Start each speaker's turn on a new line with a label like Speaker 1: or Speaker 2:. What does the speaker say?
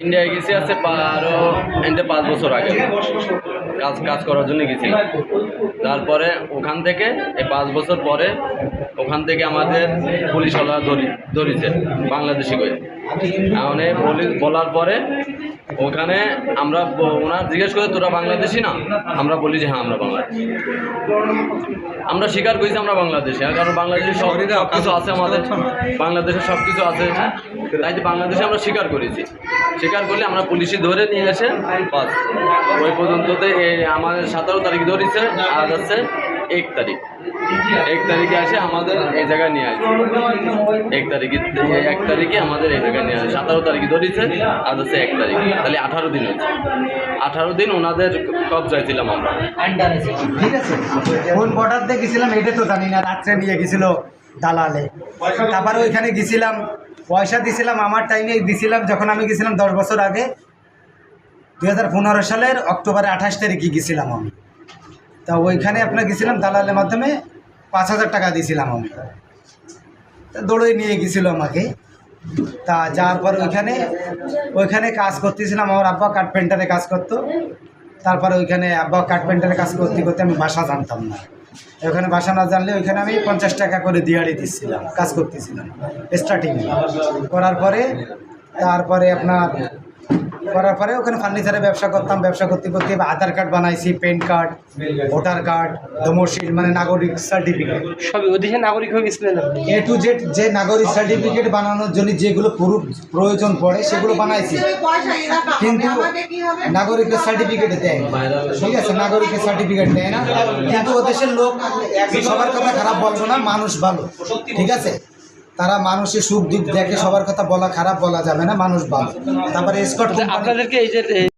Speaker 1: ইন্ডিয়ায় গেছি আছে আরও আরও এনতে পাঁচ বছর আগে। কাজ কাজ করার জন্য গেছি। তারপরে ওখান থেকে, এই পাঁচ বছর পরে ওখান থেকে আমাদের পুলিশওয়ালা ধরি, ধরিছে, বাংলাদেশি করে। এই পুলিশ বলার পরে ওখানে আমরা ওনার জিজ্ঞেস করে তোরা বাংলাদেশি না? আমরা বলি যে হ্যাঁ আমরা বাংলাদেশ। আমরা স্বীকার করেছি আমরা বাংলাদেশি। আর কারণ বাংলাদেশের সব সব কিছু আছে আমাদের। বাংলাদেশে সব কিছু আছে। তাই যে বাংলাদেশে আমরা স্বীকার করেছি। স্বীকার করলে আমরা পুলিশে ধরে নিয়ে এসে বাস। ওই পর্যন্ততে এই আমাদের সতেরো তারিখ ধরেছে আজ হচ্ছে এক তারিখ। এক তারিখে আসে আমাদের এই জায়গায় নিয়ে আসে। এক তারিখে এক তারিখে আমাদের এই জায়গায় নিয়ে আসে। সতেরো তারিখে ধরেছে আজ হচ্ছে এক তারিখ। তাহলে আঠারো দিন হচ্ছে আঠারো দিন ওনাদের কবজায় ছিলাম আমরা।
Speaker 2: ঠিক আছে কোন বর্ডার দিয়ে গেছিলাম এটা তো জানি না, রাত্রে নিয়ে গেছিল দালালে। তারপরে ওইখানে গেছিলাম, পয়সা দিছিলাম, আমার টাইমে দিছিলাম, যখন আমি গেছিলাম দশ বছর আগে দু হাজার পনেরো সালের অক্টোবরে আঠাশ তারিখে গেছিলাম আমি। তা ওইখানে আপনার গেছিলাম দালালের মাধ্যমে পাঁচ হাজার টাকা দিয়েছিলাম আমি। তা দৌড়ে নিয়ে গেছিল আমাকে। তা যাওয়ার পর ওইখানে ওইখানে কাজ করতেছিলাম, আমার আব্বা কার্পেন্টারে কাজ করতো। তারপরে ওইখানে আব্বা কার্পেন্টারে কাজ করতে করতে আমি বাসা জানতাম না। ওখানে বাসা না জানলে ওইখানে আমি পঞ্চাশ টাকা করে দিয়াড়ি দিচ্ছিলাম, কাজ করতেছিলাম স্টার্টিং করার পরে, তারপরে আপনার করার পরে ওখানে ফার্নিচারের ব্যবসা করতাম ব্যবসা করতে করতে আধার কার্ড বানাইছি PAN card voter card domicile মানে নাগরিক সার্টিফিকেট
Speaker 3: সবই ওদেশে নাগরিক হয়ে গেছিলেন
Speaker 2: এ টু জেড যে নাগরিক সার্টিফিকেট বানানোর জন্য যেগুলো প্রুফ প্রয়োজন পড়ে সেগুলো বানাইছি। কিন্তু নাগরিকের সার্টিফিকেট দেয় না। ঠিক আছে নাগরিকের সার্টিফিকেট দেয় না। কিন্তু ও দেশের লোক সবার কথা খারাপ বলব না মানুষ ভালো। ঠিক আছে? তারা মানুষের সুখ দুঃখ দেখে সবার কথা বলা খারাপ বলা যাবে না মানুষ ভালো। তারপরে স্কট
Speaker 3: আপনাদেরকে এই যে